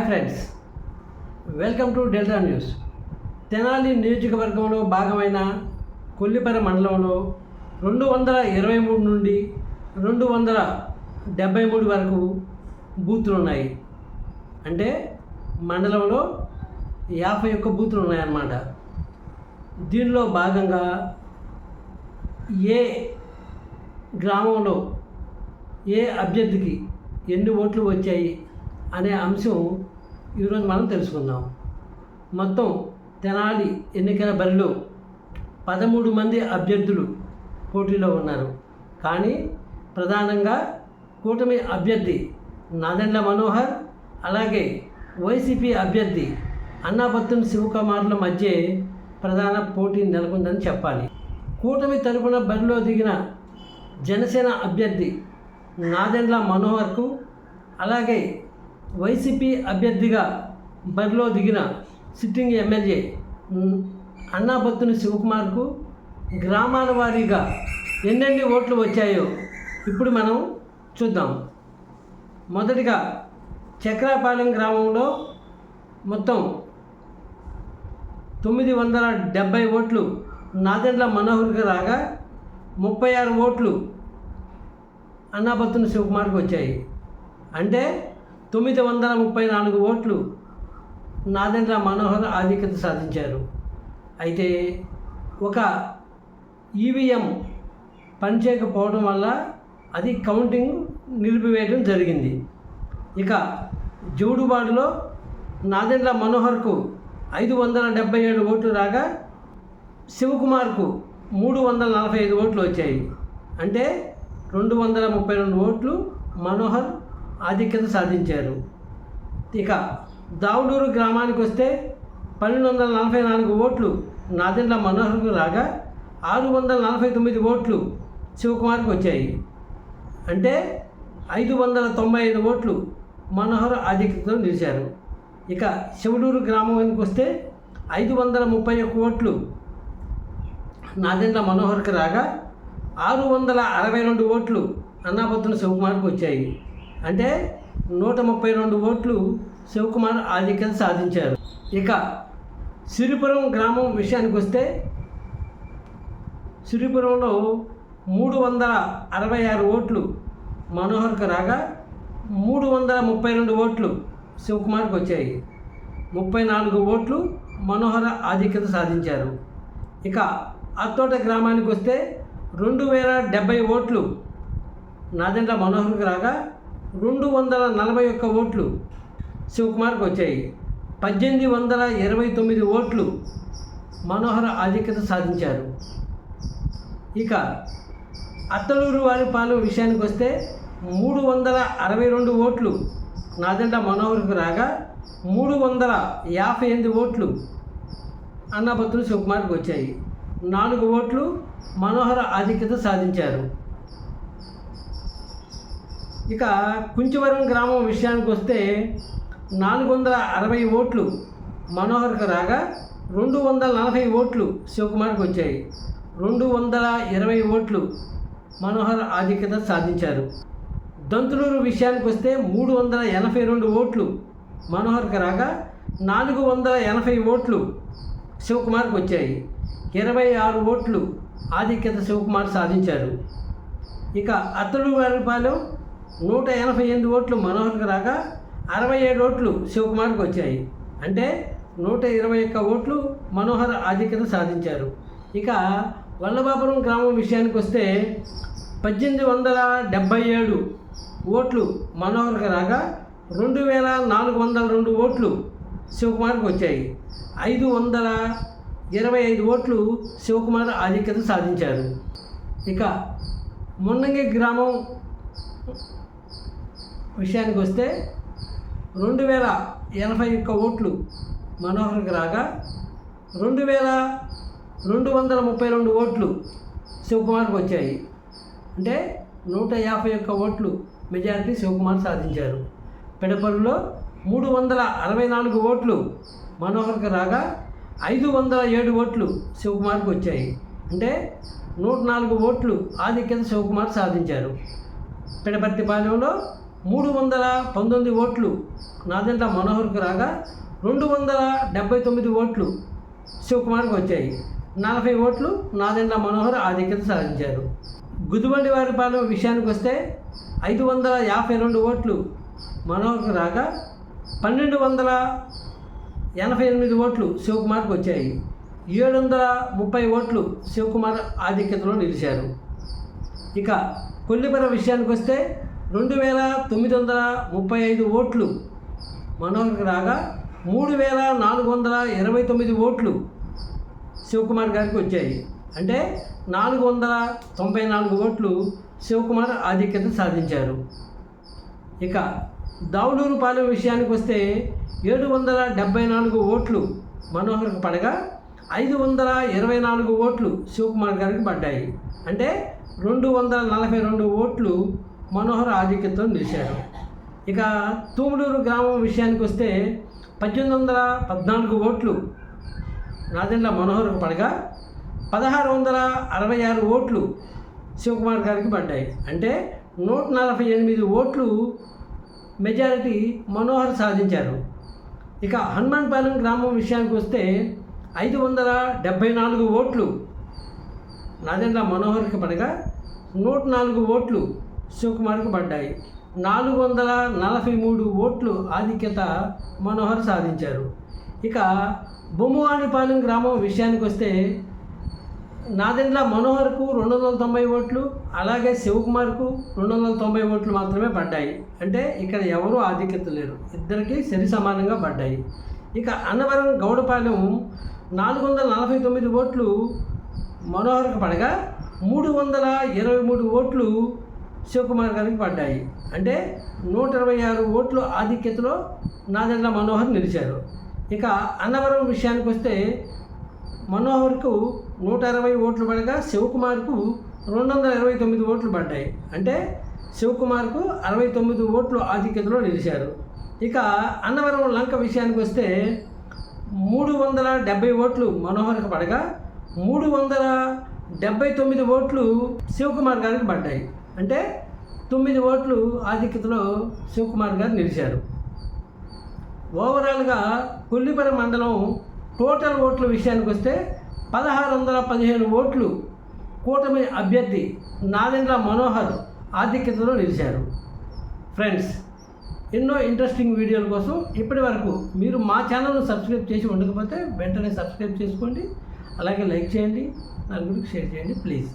Hi friends. Welcome to Delta News. Tenali నియోజకవర్గంలో భాగమైన కొల్లిపర మండలంలో రెండు వందల ఇరవై మూడు నుండి రెండు వందల డెబ్బై మూడు వరకు బూతులు ఉన్నాయి. అంటే మండలంలో యాభై ఒక్క బూతులు ఉన్నాయన్నమాట. దీనిలో భాగంగా ఏ గ్రామంలో ఏ అభ్యర్థికి ఎన్ని ఓట్లు వచ్చాయి అనే అంశం ఈరోజు మనం తెలుసుకుందాం. మొత్తం తెనాలి ఎన్నికల బరిలో పదమూడు మంది అభ్యర్థులు పోటీలో ఉన్నారు. కానీ ప్రధానంగా కూటమి అభ్యర్థి నాదెండ్ల మనోహర్ అలాగే వైసీపీ అభ్యర్థి అన్నాపత్తుని శివకుమార్ల మధ్య ప్రధాన పోటీ నెలకొందని చెప్పాలి. కూటమి తరపున బరిలో దిగిన జనసేన అభ్యర్థి నాదెండ్ల మనోహర్కు అలాగే వైసీపీ అభ్యర్థిగా బరిలో దిగిన సిట్టింగ్ ఎమ్మెల్యే ఉమ్, శివకుమార్కు గ్రామాల వారీగా ఎన్నెన్ని ఓట్లు వచ్చాయో ఇప్పుడు మనం చూద్దాం. మొదటిగా చక్రాపాలెం గ్రామంలో మొత్తం తొమ్మిది వందల డెబ్బై ఓట్లు నాదెండ్ల మనోహర్కి రాగా ముప్పై ఆరు ఓట్లు అన్నాపత్తుని శివకుమార్కి వచ్చాయి. అంటే తొమ్మిది వందల ముప్పై నాలుగు ఓట్లు నాదెండ్ర మనోహర్ ఆధిక్యత సాధించారు. అయితే ఒక ఈవీఎం పనిచేయకపోవడం వల్ల అది కౌంటింగ్ నిలిపివేయడం జరిగింది. ఇక జోడుబాడులో నాదెండ్ల మనోహర్కు ఐదు వందల డెబ్బై ఏడు ఓట్లు రాగా శివకుమార్కు మూడు వందల నలభై ఐదు ఓట్లు వచ్చాయి. అంటే రెండు వందల ముప్పై రెండు ఓట్లు మనోహర్ ఆధిక్యత సాధించారు. ఇక దావుడూరు గ్రామానికి వస్తే పన్నెండు వందల నలభై నాలుగు ఓట్లు నాదెండ్ల మనోహర్కు రాగా ఆరు వందల నలభై తొమ్మిది ఓట్లు శివకుమార్కి వచ్చాయి అంటే ఐదు వందల తొంభై ఐదు ఓట్లు మనోహర్ ఆధిక్యతతో నిలిచారు. ఇక శివడూరు గ్రామానికి వస్తే ఐదు వందల ముప్పై ఒక్క ఓట్లు నాదెండ్ల మనోహర్కి రాగా ఆరు వందల అరవై రెండు ఓట్లు అన్నాపత్తున శివకుమార్కి వచ్చాయి అంటే నూట ముప్పై రెండు ఓట్లు శివకుమార్ ఆధిక్యత సాధించారు. ఇక సిరిపురం గ్రామం విషయానికి వస్తే సిరిపురంలో మూడు వందల అరవై ఆరు ఓట్లు మనోహర్కు రాగా మూడు వందల ముప్పై రెండు ఓట్లు శివకుమార్కి వచ్చాయి. ముప్పై నాలుగు ఓట్లు మనోహర ఆధిక్యత సాధించారు. ఇక అత్తోట గ్రామానికి వస్తే రెండు వేల డెబ్బై ఓట్లు నాదెండ్ల మనోహర్కి రాగా రెండు వందల నలభై ఒక్క ఓట్లు శివకుమార్కి వచ్చాయి. పద్దెనిమిది వందల ఇరవై తొమ్మిది ఓట్లు మనోహర ఆధిక్యత సాధించారు. ఇక అత్తలూరు వారిపాలెం విషయానికి వస్తే మూడు వందల అరవై రెండు ఓట్లు నాదెండ్ల మనోహర్కు రాగా మూడు వందల యాభై ఎనిమిది ఓట్లు అన్నపత్రులు శివకుమార్కి వచ్చాయి. నాలుగు ఓట్లు మనోహర ఆధిక్యత సాధించారు. ఇక కుంచివరం గ్రామం విషయానికి వస్తే నాలుగు వందల అరవై ఓట్లు మనోహర్కు రాగా రెండు వందల నలభై ఓట్లు శివకుమార్కి వచ్చాయి. రెండు వందల ఇరవై ఓట్లు మనోహర్ ఆధిక్యత సాధించారు. దంతులూరు విషయానికి వస్తే మూడు వందల ఎనభై రెండు ఓట్లు మనోహర్కి రాగా నాలుగు వందల ఎనభై ఓట్లు శివకుమార్కి వచ్చాయి. ఇరవై ఆరు ఓట్లు ఆధిక్యత శివకుమార్ సాధించారు. ఇక అత్తడు వారిపాలెం నూట ఎనభై ఎనిమిది ఓట్లు మనోహర్కి రాగా అరవై ఏడు ఓట్లు శివకుమార్కి వచ్చాయి. అంటే నూట ఇరవై ఒక్క ఓట్లు మనోహర్ ఆధిక్యత సాధించారు. ఇక వల్లభాపురం గ్రామం విషయానికి వస్తే పద్దెనిమిది వందల డెబ్భై ఏడు ఓట్లు మనోహర్కి రాగా రెండు వేల నాలుగు వందల రెండు ఓట్లు శివకుమార్కి వచ్చాయి. ఐదు వందల ఇరవై ఐదు ఓట్లు శివకుమార్ ఆధిక్యత సాధించారు. ఇక మున్నంగి గ్రామం విషయానికి వస్తే రెండు వేల ఎనభై ఒక్క ఓట్లు మనోహర్కి రాగా రెండు వేల రెండు వందల ముప్పై రెండు ఓట్లు శివకుమార్కి వచ్చాయి. అంటే నూట యాభై ఒక్క ఓట్లు మెజారిటీ శివకుమార్ సాధించారు. పెడపల్లిలో మూడు వందల అరవై నాలుగు ఓట్లు మనోహర్కి రాగా ఐదు వందల ఏడు ఓట్లు శివకుమార్కి వచ్చాయి. అంటే నూట నాలుగు ఓట్లు ఆధిక్యత శివకుమార్ సాధించారు. పిడపర్తిపాలెంలో మూడు వందల పంతొమ్మిది ఓట్లు నాదెండ్ల మనోహర్కు రాగా రెండు వందల డెబ్బై తొమ్మిది ఓట్లు శివకుమార్కి వచ్చాయి. నలభై ఓట్లు నాదెండ్ల మనోహర్ ఆధిక్యత సాధించారు. గుదిబండి వారిపాలెం విషయానికి వస్తే ఐదు వందల యాభై రెండు ఓట్లు మనోహర్కు రాగా పన్నెండు వందల ఎనభై ఎనిమిది ఓట్లు శివకుమార్కి వచ్చాయి. ఏడు వందల ముప్పై ఓట్లు శివకుమార్ ఆధిక్యతలో నిలిచారు. ఇక కొల్లిపర విషయానికి వస్తే రెండు వేల తొమ్మిది వందల ముప్పై ఐదు ఓట్లు. మనోహర్కి రాగా మూడు వేల నాలుగు వందల ఇరవై తొమ్మిది ఓట్లు శివకుమార్ గారికి వచ్చాయి. అంటే నాలుగు వందల తొంభై నాలుగు ఓట్లు శివకుమార్ ఆధిక్యత సాధించారు. ఇక దావులూరు పాలెం విషయానికి వస్తే ఏడు వందల డెబ్బై నాలుగు ఓట్లు మనోహర్కి పడగా ఐదు వందల ఇరవై నాలుగు ఓట్లు శివకుమార్ గారికి పడ్డాయి. అంటే రెండు వందల నలభై రెండు ఓట్లు మనోహర్ ఆధిక్యతతో నిలిచారు. ఇక తూములూరు గ్రామం విషయానికి వస్తే పద్దెనిమిది వందల పద్నాలుగు ఓట్లు నాదెండ్ల మనోహర్కు పడగా పదహారు వందల అరవై ఆరు ఓట్లు శివకుమార్ గారికి పడ్డాయి. అంటే నూట నలభై ఎనిమిది ఓట్లు మెజారిటీ మనోహర్ సాధించారు. ఇక హనుమాన్పాలెం గ్రామం విషయానికి వస్తే ఐదు వందల డెబ్భై నాలుగు ఓట్లు నాదెండ్ల మనోహర్కి పడగా నూట నాలుగు ఓట్లు శివకుమార్కు పడ్డాయి. నాలుగు వందల నలభై మూడు ఓట్లు ఆధిక్యత మనోహర్ సాధించారు. ఇక బొమ్మవాణిపాలెం గ్రామం విషయానికి వస్తే నాదెండ్ల మనోహర్కు రెండు వందల తొంభై ఓట్లు అలాగే శివకుమార్కు రెండు వందల తొంభై ఓట్లు మాత్రమే పడ్డాయి. అంటే ఇక్కడ ఎవరూ ఆధిక్యత లేరు. ఇద్దరికి సరి సమానంగా పడ్డాయి. ఇక అన్నవరం గౌడపాలెం నాలుగు వందల నలభై తొమ్మిది ఓట్లు మనోహర్కు పడగా మూడు వందల ఇరవై మూడు ఓట్లు శివకుమార్ గారికి పడ్డాయి. అంటే నూట ఇరవై ఆరు ఓట్లు ఆధిక్యతలో నాదెండ్ల మనోహర్ నిలిచారు. ఇక అన్నవరం విషయానికి వస్తే మనోహర్కు నూట అరవై ఓట్లు పడగా శివకుమార్కు రెండు వందల ఇరవై తొమ్మిది ఓట్లు పడ్డాయి. అంటే శివకుమార్కు అరవై తొమ్మిది ఓట్లు ఆధిక్యతలో నిలిచారు. ఇక అన్నవరం లంక విషయానికి వస్తే మూడు వందల డెబ్బై ఓట్లు మనోహర్కి పడగా మూడు వందల డెబ్బై తొమ్మిది ఓట్లు శివకుమార్ గారికి పడ్డాయి. అంటే తొమ్మిది ఓట్లు ఆధిక్యతలో శివకుమార్ గారు నిలిచారు. ఓవరాల్గా కొల్లిపర మండలం టోటల్ ఓట్ల విషయానికి వస్తే పదహారు వందల పదిహేను ఓట్లు కూటమి అభ్యర్థి నాదెండ్ల మనోహర్ ఆధిక్యతలో నిలిచారు. ఫ్రెండ్స్ ఎన్నో ఇంట్రెస్టింగ్ వీడియోల కోసం ఇప్పటి వరకు మీరు మా ఛానల్ను సబ్స్క్రైబ్ చేసి ఉండకపోతే వెంటనే సబ్స్క్రైబ్ చేసుకోండి. అలాగే లైక్ చేయండి. నలుగురికి షేర్ చేయండి ప్లీజ్